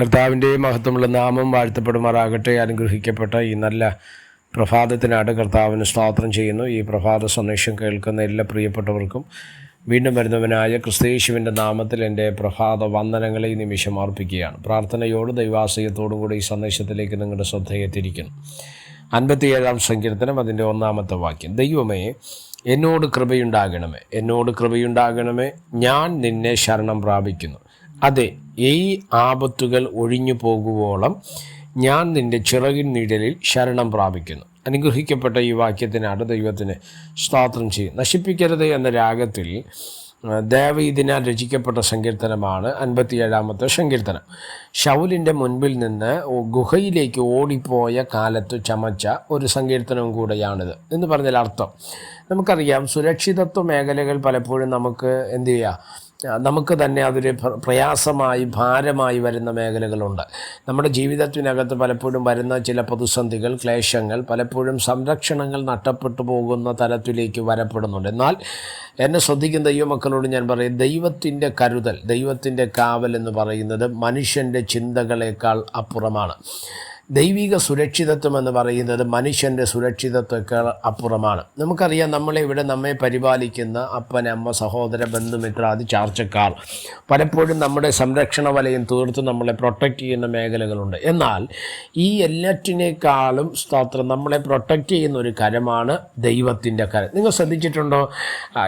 കർത്താവിന്റെ മഹത്വമുള്ള നാമം വാഴ്ത്തപ്പെടുമാറാകട്ടെ. അനുഗ്രഹിക്കപ്പെട്ട ഈ നല്ല പ്രഭാതത്തിനാണ് കർത്താവിന് സ്തോത്രം ചെയ്യുന്നു. ഈ പ്രഭാത സന്ദേശം കേൾക്കുന്ന എല്ലാ പ്രിയപ്പെട്ടവർക്കും വീണ്ടും വരുന്നവനായ ക്രിസ്തേശുവിന്റെ നാമത്തിൽ എന്റെ പ്രഭാത വന്ദനങ്ങളെ ഈ നിമിഷം അർപ്പിക്കുകയാണ്. പ്രാർത്ഥനയോട് ദൈവാശയത്തോടും കൂടി ഈ സന്ദേശത്തിലേക്ക് നിങ്ങളുടെ ശ്രദ്ധയെത്തിരിക്കുന്നു അൻപത്തിയേഴാം സങ്കീർത്തനം അതിന്റെ ഒന്നാമത്തെ വാക്യം. ദൈവമേ എന്നോട് കൃപയുണ്ടാകണമേ. എന്നോട് കൃപയുണ്ടാകണമേ. ഞാൻ നിന്നെ ശരണം പ്രാപിക്കുന്നു. അതെ ഈ ആപത്തുകൾ ഒഴിഞ്ഞു പോകുവോളം ഞാൻ നിന്റെ ചിറകിൻ നിഴലിൽ ശരണം പ്രാപിക്കുന്നു. അനുഗ്രഹിക്കപ്പെട്ട ഈ വാക്യത്തിനാണ് ദൈവത്തിന് സ്തോത്രം ചെയ്യും. നശിപ്പിക്കരുത് എന്ന രാഗത്തിൽ ദേവീതിനാൽ രചിക്കപ്പെട്ട സങ്കീർത്തനമാണ് അൻപത്തിയേഴാമത്തെ സങ്കീർത്തനം. ഷൗലിന്റെ മുൻപിൽ നിന്ന് ഗുഹയിലേക്ക് ഓടിപ്പോയ കാലത്ത് ചമച്ച ഒരു സങ്കീർത്തനവും കൂടെയാണിത്. എന്ന് പറഞ്ഞാൽ അർത്ഥം നമുക്കറിയാം സുരക്ഷിതത്വ മേഖലകൾ പലപ്പോഴും നമുക്ക് എന്ത് ചെയ്യുക നമുക്ക് തന്നെ അതൊരു പ്രയാസമായി ഭാരമായി വരുന്ന മേഖലകളുണ്ട്. നമ്മുടെ ജീവിതത്തിനകത്ത് പലപ്പോഴും വരുന്ന ചില പ്രതിസന്ധികൾ ക്ലേശങ്ങൾ പലപ്പോഴും സംരക്ഷണങ്ങൾ നഷ്ടപ്പെട്ടു പോകുന്ന തലത്തിലേക്ക് വരപ്പെടുന്നുണ്ട്. എന്നാൽ എന്നെ ശ്രദ്ധിക്കുന്ന ദൈവമക്കളോട് ഞാൻ പറയും ദൈവത്തിന്റെ കരുതൽ ദൈവത്തിന്റെ കാവൽ എന്ന് പറയുന്നത് മനുഷ്യന്റെ ചിന്തകളേക്കാൾ അപ്പുറമാണ്. ദൈവിക സുരക്ഷിതത്വം എന്ന് പറയുന്നത് മനുഷ്യന്റെ സുരക്ഷിതത്വക്കാൾ അപ്പുറമാണ്. നമുക്കറിയാം നമ്മളെ ഇവിടെ നമ്മെ പരിപാലിക്കുന്ന അപ്പൻ അമ്മ സഹോദര ബന്ധുമിത്രാദി ചാർച്ചക്കാർ. പലപ്പോഴും നമ്മുടെ സംരക്ഷണ വലയം തീർത്ത് നമ്മളെ പ്രൊട്ടക്റ്റ് ചെയ്യുന്ന മേഖലകളുണ്ട്. എന്നാൽ ഈ എല്ലാറ്റിനേക്കാളും സ്തോത്രം നമ്മളെ പ്രൊട്ടക്റ്റ് ചെയ്യുന്ന ഒരു കരമാണ് ദൈവത്തിന്റെ കരം. നിങ്ങൾ ശ്രദ്ധിച്ചിട്ടുണ്ടോ?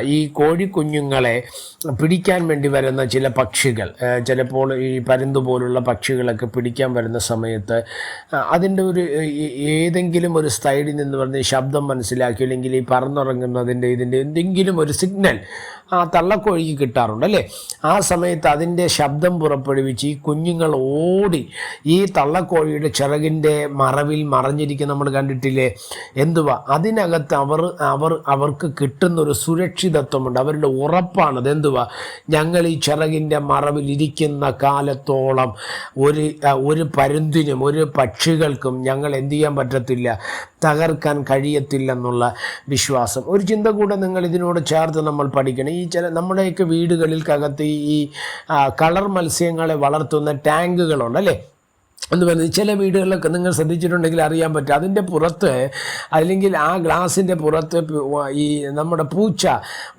ഈ കോഴിക്കുഞ്ഞുങ്ങളെ പിടിക്കാൻ വേണ്ടി വരുന്ന ചില പക്ഷികൾ ചിലപ്പോൾ ഈ പരുന്ത് പോലുള്ള പക്ഷികളൊക്കെ പിടിക്കാൻ വരുന്ന സമയത്ത് അതിന്റെ ഒരു ഏതെങ്കിലും ഒരു സൈഡിൽ നിന്ന് പറഞ്ഞ് ശബ്ദം മനസ്സിലാക്കി അല്ലെങ്കിൽ ഈ പറന്നുറങ്ങുന്നതിന്റെ ഇതിന്റെ എന്തെങ്കിലും ഒരു സിഗ്നൽ ആ തള്ളക്കോഴിക്ക് കിട്ടാറുണ്ട് അല്ലേ? ആ സമയത്ത് അതിന്റെ ശബ്ദം പുറപ്പെടുവിച്ച് ഈ കുഞ്ഞുങ്ങൾ ഓടി ഈ തള്ളക്കോഴിയുടെ ചിറകിന്റെ മറവിൽ മറഞ്ഞിരിക്കുന്ന നമ്മൾ കണ്ടിട്ടില്ലേ? എന്തുവാ? അതിനകത്ത് അവർ അവർ അവർക്ക് കിട്ടുന്നൊരു സുരക്ഷിതത്വമുണ്ട്. അവരുടെ ഉറപ്പാണത്. എന്തുവാ? ഞങ്ങൾ ഈ ചിറകിന്റെ മറവിൽ ഇരിക്കുന്ന കാലത്തോളം ഒരു ഒരു പരുന്തിനും ഒരു പക്ഷികൾക്കും ഞങ്ങൾ എന്തു ചെയ്യാൻ പറ്റത്തില്ല തകർക്കാൻ കഴിയത്തില്ലെന്നുള്ള വിശ്വാസം. ഒരു ചിന്ത കൂടെ നിങ്ങൾ ഇതിനോട് ചേർത്ത് നമ്മൾ പഠിക്കണം. ഈ ചില നമ്മുടെയൊക്കെ വീടുകളിൽ കകത്ത് ഈ കളർ മത്സ്യങ്ങളെ വളർത്തുന്ന ടാങ്കുകളുണ്ട് അല്ലേ? എന്ന് പറയുന്നത് ചില വീടുകളിലൊക്കെ നിങ്ങൾ ശ്രദ്ധിച്ചിട്ടുണ്ടെങ്കിൽ അറിയാൻ പറ്റും. അതിന്റെ പുറത്ത് അല്ലെങ്കിൽ ആ ഗ്ലാസിന്റെ പുറത്ത് ഈ നമ്മുടെ പൂച്ച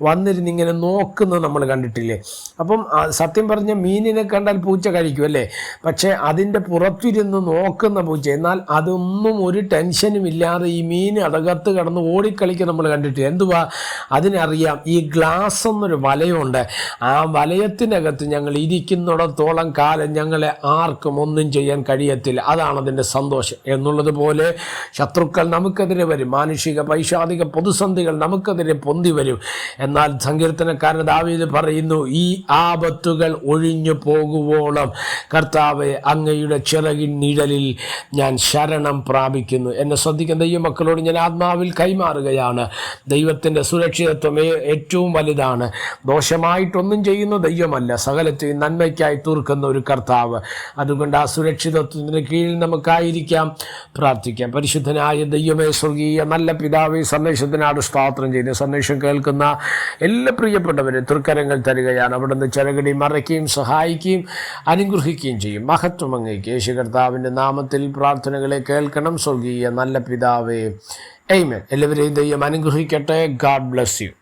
വന്നിരുന്ന് ഇങ്ങനെ നോക്കുന്നത് നമ്മൾ കണ്ടിട്ടില്ലേ? അപ്പം സത്യം പറഞ്ഞ മീനിനെ കണ്ടാൽ പൂച്ച കഴിക്കും അല്ലേ? പക്ഷേ അതിന്റെ പുറത്തിരുന്ന് നോക്കുന്ന പൂച്ച എന്നാൽ അതൊന്നും ഒരു ടെൻഷനും ഇല്ലാതെ ഈ മീൻ അടകത്ത് കിടന്ന് ഓടിക്കളിക്കുക നമ്മൾ കണ്ടിട്ടില്ല? എന്തുവാ? അതിനറിയാം ഈ ഗ്ലാസ് എന്നൊരു വലയുണ്ട്. ആ വലയത്തിനകത്ത് ഞങ്ങൾ ഇരിക്കുന്നിടത്തോളം കാലം ഞങ്ങളെ ആർക്കും ഒന്നും ചെയ്യാൻ കഴിയത്തില്ല. അതാണ് അതിന്റെ സന്തോഷം. എന്നുള്ളതുപോലെ ശത്രുക്കൾ നമുക്കെതിരെ വരും. മാനുഷിക പൈശാധിക പ്രതിസന്ധികൾ നമുക്കെതിരെ പൊന്തി വരും. എന്നാൽ സങ്കീർത്തനക്കാരൻ ദാവീദ് പറയുന്നു ഈ ആപത്തുകൾ ഒഴിഞ്ഞു പോകുവോളം കർത്താവ് അങ്ങയുടെ ചിറകിൻ നിഴലിൽ ഞാൻ ശരണം പ്രാപിക്കുന്നു. എന്നെ ശ്രദ്ധിക്കുന്ന ദൈവമക്കളോട് ഞാൻ ആത്മാവിൽ കൈമാറുകയാണ്. ദൈവത്തിന്റെ സുരക്ഷിതത്വം ഏറ്റവും വലുതാണ്. ദോഷമായിട്ടൊന്നും ചെയ്യുന്ന ദൈവമല്ല. സകലത്തെയും നന്മയ്ക്കായി തീർക്കുന്ന ഒരു കർത്താവ്. അതുകൊണ്ട് ആ സുരക്ഷിതത്വം നേതൃത്വത്തിന് കീഴിൽ നമുക്കായിരിക്കാം. പ്രാർത്ഥിക്കാം. പരിശുദ്ധനായ ദൈവമേ സ്വർഗീയ നല്ല പിതാവ് ഈ സന്ദേശത്തിനാട് സ്തോത്രം ചെയ്ത് സന്ദേശം കേൾക്കുന്ന എല്ലാ പ്രിയപ്പെട്ടവരെ തൃക്കരങ്ങൾ തരികയാണ്. അവിടുന്ന് ചെറുകടി മറയ്ക്കുകയും സഹായിക്കുകയും അനുഗ്രഹിക്കുകയും ചെയ്യും. മഹത്വം അങ്ങേക്ക്. യേശു കർത്താവിന്റെ നാമത്തിൽ പ്രാർത്ഥനകളെ കേൾക്കണം. സ്വർഗീയ നല്ല പിതാവേ. എയ്മേ എല്ലാവരെയും ദൈവം അനുഗ്രഹിക്കട്ടെ. God bless you